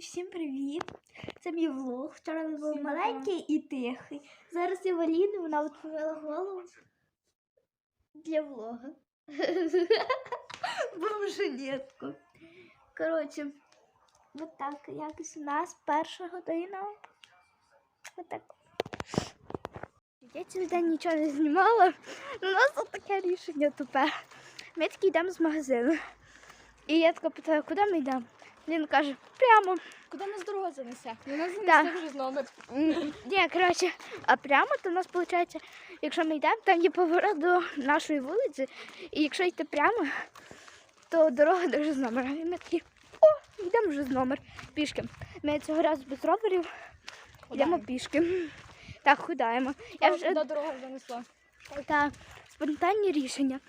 Всім привіт! Це мій влог. Вчора він був маленький і тихий. Зараз я Валіна, вона відповіла голову для влога. Бомженетку. Коротше, от так якось у нас перша година. От так. Я цілий день нічого не знімала. У нас от таке рішення тупе. Ми таки йдемо з магазину. І я така питаю, куди ми йдемо? Він каже, прямо. Куди нас дорога занесе? Ну, нас занесе вже з номер. Ні, коротше, а прямо то у нас виходить, якщо ми йдемо, там є поворот до нашої вулиці. І якщо йти прямо, то дорога дуже з номера. І ми такі, о, йдемо вже з номер пішки. Ми цього разу без роверів йдемо пішки. Так, худаємо. Я вже До дорога занесла. та спонтанні рішення.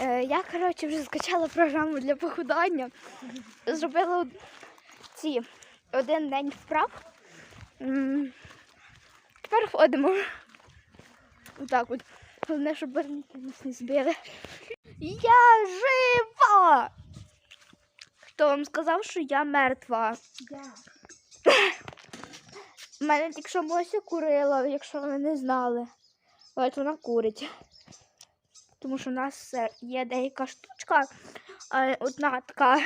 Е, я, коротше, вже скачала програму для похудання. Зробила ці один день вправ. Тепер ходимо. Отак от. Головне, щоб барники нас не збили. Я жива! Хто вам сказав, що я мертва? У мене тільки що Мося курила, якщо ви не знали. От вона курить. Тому що у нас е, є деяка штучка, е, одна така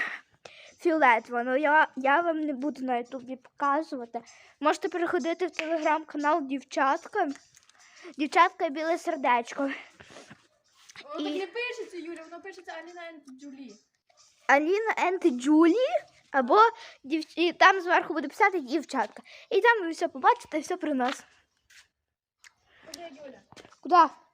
фіолетова. Ну я, я вам не буду на ютубі показувати. Можете переходити в телеграм-канал Дівчатка. Дівчатка біле сердечко. Воно так І- не пишеться, Юля, воно пишеться Аліна and Джулі. Аліна Енд Джулі. Або дів... і там зверху буде писати дівчатка. І там ви все побачите, все про нас. Куди, Юля? Куди?